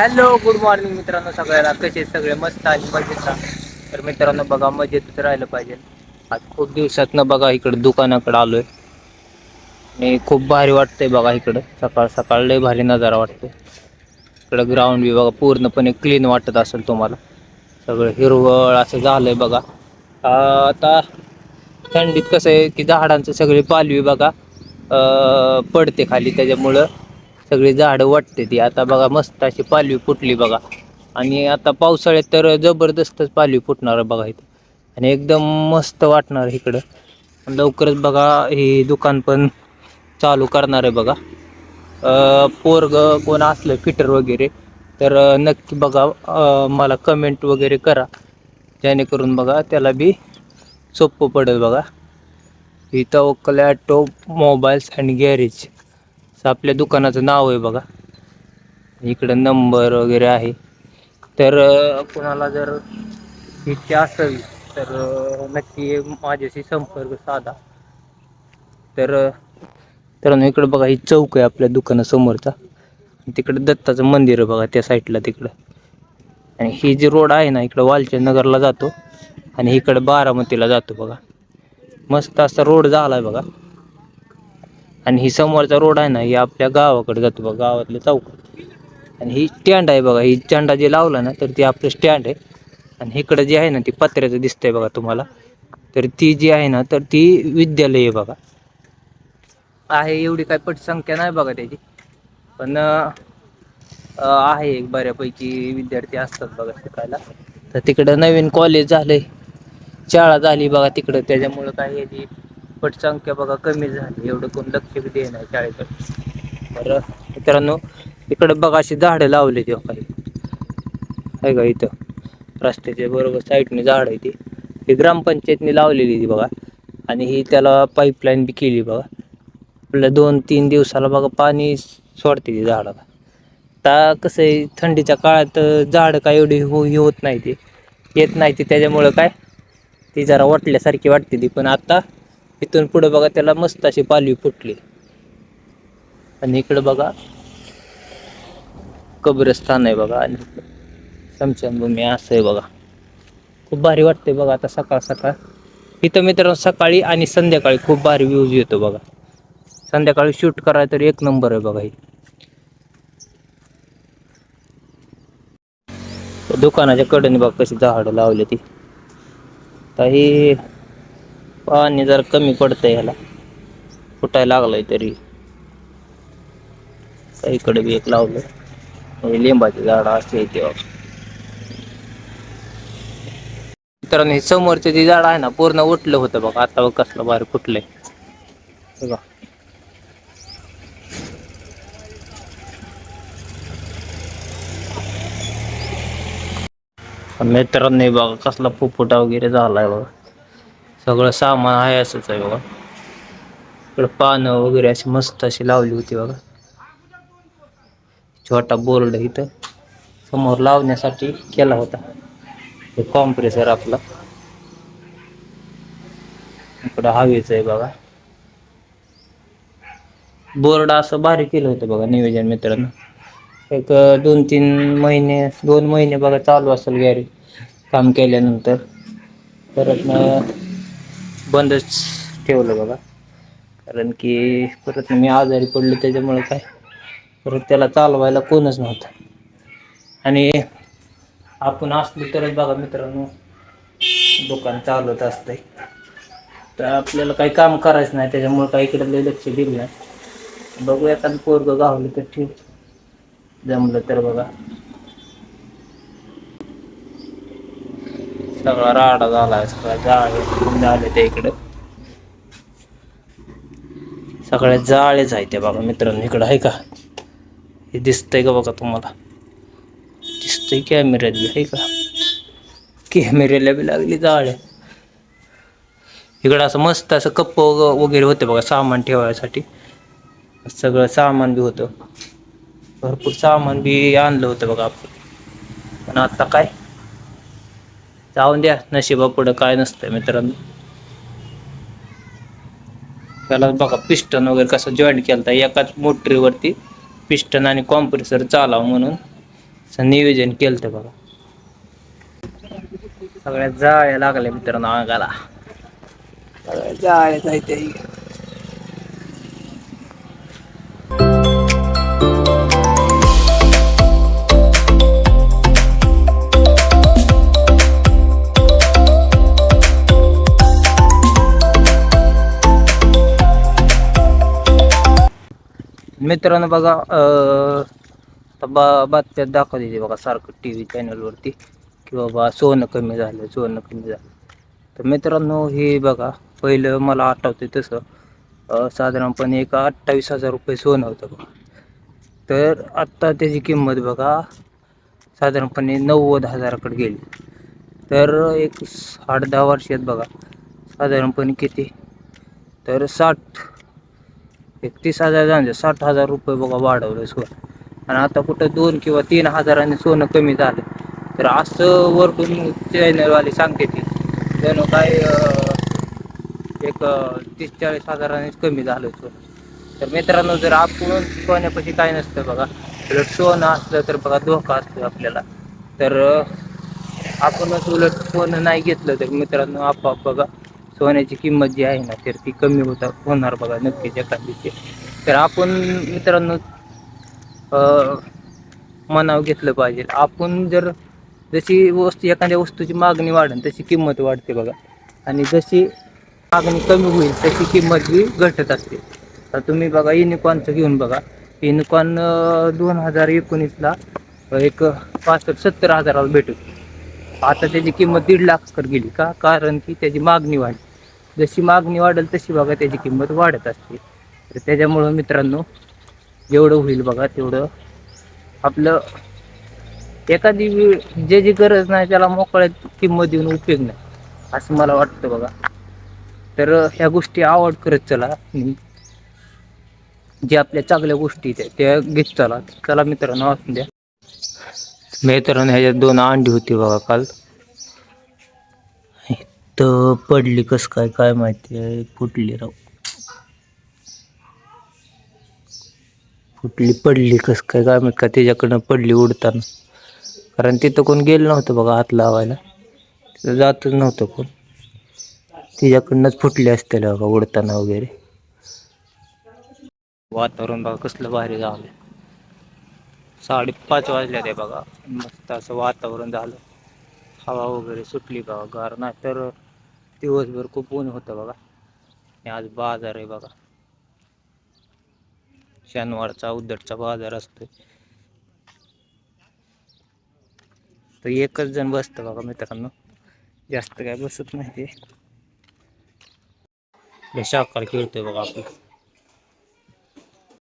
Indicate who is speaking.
Speaker 1: Hello good morning मित्रांनो सगळ्याला कसे सगळे? मस्त आणि मजेत तर मित्रांनो बघा मजेतच राहिलं पाहिजे. आज खूप दिवसात बघा इकडं दुकानाकडे आलोय. आणि खूप भारी वाटतंय बघा इकडं. सकाळ सकाळ लय भारी नजारा वाटतोय. इकडं ग्राउंड बी बघा पूर्णपणे क्लीन वाटत असेल तुम्हाला. सगळं हिरवळ असं झालंय बघा. आता थंडीत कसं आहे की झाडांचं सगळी पालवी बघा पडते खाली. त्याच्यामुळं सगळी झाडं वाटते ती. आता बघा मस्त अशी पालवी फुटली बघा. आणि आता पावसाळ्यात तर जबरदस्तच पालवी फुटणार बघा इथं. आणि एकदम मस्त वाटणार आहे इकडं. लवकरच बघा हे दुकान पण चालू करणार आहे बघा. पोरग कोण असलं फिटर वगैरे तर नक्की बघा मला कमेंट वगैरे करा. जेणेकरून बघा त्याला बी सोपं पडेल बघा. इथं ओकल ॲटो मोबाईल्स अँड गॅरेज. आपल्या दुकानाचं नाव आहे बघा. इकडं नंबर वगैरे आहे. तर कोणाला जर इच्छा असेल तर नक्की माझ्याशी संपर्क साधा. तर तर इकडं बघा ही चौक आहे आपल्या दुकानासमोरचा. तिकडं दत्ताचं मंदिर आहे बघा त्या साईडला तिकडं. आणि ही जी रोड आहे ना इकडं वालचंद नगरला जातो. आणि इकडं बारामतीला जातो बघा. मस्त असा रोड झाला आहे बघा. आणि ही समोरचा रोड आहे ना ही आपल्या गावाकडे जातो बघा गावातलं चौक. आणि ही स्टँड आहे बघा ही झेंडा जे लावला ना तर ती आपलं स्टँड आहे. आणि इकडं जे आहे ना ती पत्र्याचं दिसतंय बघा तुम्हाला. तर ती जी आहे ना तर ती विद्यालय आहे बघा. आहे एवढी काय पटसंख्या नाही बघा त्याची. पण आहे एक बऱ्यापैकी विद्यार्थी असतात बघा शिकायला. तर तिकडं नवीन कॉलेज झालंय. शाळा झाली बघा तिकडं त्याच्यामुळं काय याची पटसंख्या बघा कमी झाली. एवढं कोण लक्ष बी नाही शाळेकडे. तर मित्रांनो इकडं बघा अशी झाडं लावली तेव्हा काही आहे का इथं. रस्त्याच्या बरोबर साईडने झाड आहे ती. ही ग्रामपंचायतने लावलेली ती बघा. आणि ही त्याला पाईपलाईन बी केली बघा. आपल्या दोन तीन दिवसाला बघा पाणी सोडते ती झाडाला आता कसं आहे थंडीच्या काळात झाडं काय एवढी हो होत नाही ती. येत नाही ती त्याच्यामुळं काय? ती जरा वाटल्यासारखी वाटते ती. पण आता इथून पुढं बघा त्याला मस्त अशी पालवी फुटली. आणि इकडं बघा कब्रस्थान आहे बघा आणि समशानभूमी असं आहे बघा. खूप भारी वाटते बघा आता सकाळ सकाळ. इथं मित्रांनो सकाळी आणि संध्याकाळी खूप भारी व्ह्यूज येतो बघा. संध्याकाळी शूट करायला तर एक नंबर आहे बघा ही. दुकानाच्या कडेने बघा कशी झाडं लावली ती. तर ही पाणी जरा कमी पडतंय ह्याला फुटायला लागलंय तरी. इकडे बी एक लावलं म्हणजे लिंबाची झाडं असे तेव्हा. मित्रांनो हे समोरचे जे झाड आहे ना पूर्ण उठलं होतं बघा. आता बघ कसलं भारी फुटलंय. बघा. मित्रांनी बघा कसला फुफुटा वगैरे झालाय बघा. सगळं सामान आहे असंच आहे बघा. इकडं पानं वगैरे अशी मस्त अशी लावली होती बघा. छोटा बोर्ड इथं समोर लावण्यासाठी केला होता. हे कॉम्प्रेसर आपला. इकडं हवेचं आहे बघा. बोर्ड असं भारी केलं होतं बघा नियोजन मित्रांनो. एक दोन तीन महिने दोन महिने बघा चालू असेल गॅरेज. काम केल्यानंतर. परत बंदच ठेवलं बघा. कारण की परत मी आजारी पडलो त्याच्यामुळे काय परत त्याला चालवायला कोणच नव्हतं. आणि आपण असलो तरच बघा मित्रांनो दुकान चालवत असतंय. तर आपल्याला काही काम करायचं नाही त्याच्यामुळे काही इकडे लक्ष दिलं नाही. बघूया एखादं पोरग गावलं तर ठीक जमलं तर बघा. सगळा राडा झाला सगळं जाळे झाले त्या इकडे. सगळ्या जाळेच आहे त्या बघा मित्रांनो इकडं आहे का? हे दिसतंय का बघा तुम्हाला? दिसतंय कॅमेऱ्यात बी आहे का? कॅमेऱ्याला बी लागली जाळे. इकडं असं मस्त असं कप्प वगैरे होते बघा सामान ठेवायसाठी. सगळं सामान बी होतं. भरपूर सामान बी आणलं होतं बघा आपण. पण आता काय? जाऊन द्या नशिबा पुढं काय नसतं मित्रांनो. त्याला बघा पिस्टन वगैरे कसं जॉईंट केलं एकाच मोटरीवरती पिस्टन आणि कॉम्प्रेसर चालावं म्हणून असं नियोजन केलं बघा. सगळ्या जाळ्या लागल्या मित्रांनो अंगाला. सगळ्या जाळ्या जायच्या. मित्रांनो बघा आता बा बातम्यात दाखवत येते बघा सारखं टी व्ही चॅनलवरती की बाबा सोनं कमी झालं सोनं कमी झालं. तर मित्रांनो हे बघा पहिलं मला आठवते तसं साधारणपणे एक अठ्ठावीस हजार रुपये सोनं होतं बघा. तर आत्ता त्याची किंमत बघा साधारणपणे नव्वद हजाराकडे गेली. तर एक आठ दहा वर्षात बघा साधारणपणे किती? तर साठ एकतीस हजार जाणते साठ हजार रुपये बघा वाढवलं सोनं. आणि आता कुठं दोन किंवा तीन हजाराने सोनं कमी झालं. तर असं वरतून चॅनलवाले सांगते ती जणू काय एक तीस चाळीस हजारानेच कमी झालं सोनं. तर मित्रांनो जर आपण सोन्यापाशी काय नसतं बघा उलट सोनं असलं तर बघा धोका असतो आपल्याला. तर आपणच उलट सोनं नाही घेतलं तर मित्रांनो आपोआप बघा सोन्याची किंमत जी आहे ना तर ती कमी होता होणार बघा नक्कीच एखादीची. तर आपण मित्रांनो अं, मनावर घेतलं पाहिजे. आपण जर जशी वस्तू एखाद्या वस्तूची मागणी वाढेल तशी किंमत वाढते बघा. आणि जशी मागणी कमी होईल तशी किंमत बी घटत असते. तर तुम्ही बघा युनिकॉनचं घेऊन बघा. युनिकॉन दोन हजार एकोणीसला एक पासष्ट सत्तर हजाराला भेटत आता त्याची किंमत दीड लाखाकडे गेली का? कारण की त्याची मागणी वाढली. जशी मागणी वाढेल तशी बघा त्याची किंमत वाढत असते. तर त्याच्यामुळं मित्रांनो जेवढं होईल बघा तेवढं आपलं एखादी वेळ जी गरज नाही त्याला मोकळ्यात किंमत देऊन उपयोग नाही असं मला वाटतं बघा. तर ह्या गोष्टी आवड करत चला जे आपल्या चांगल्या गोष्टी त्या त्या घेत चला. चला मित्रांनो असून द्या. मित्रांनो ह्याच्यात दोन अंडी होती बघा काल. तर पडली कस काय काय माहिती आहे? फुटली राव. फुटली पडली कस काय काय माहिती का त्याच्याकडनं पडली उडताना. कारण तिथं कोण गेलं नव्हतं बघा हात लावायला. तिथं जातच नव्हतं कोण. तिच्याकडनंच फुटली असते बघा उडताना वगैरे. वातावरण बघा कसलं भारी झालं. साडेपाच वाजल्या ते बघा. मस्त असं वातावरण झालं. हवा वगैरे सुटली बघा. गार नाही तर दिवसभर खूप ऊन होतं बघा. आणि आज बाजार आहे बघा. शनिवारचा उद्धटचा बाजार असतोय. तर एकच जण बसतं बघा मित्रांनो. जास्त काय बसत नाही ते. शाकार खेळतोय बघा आपलं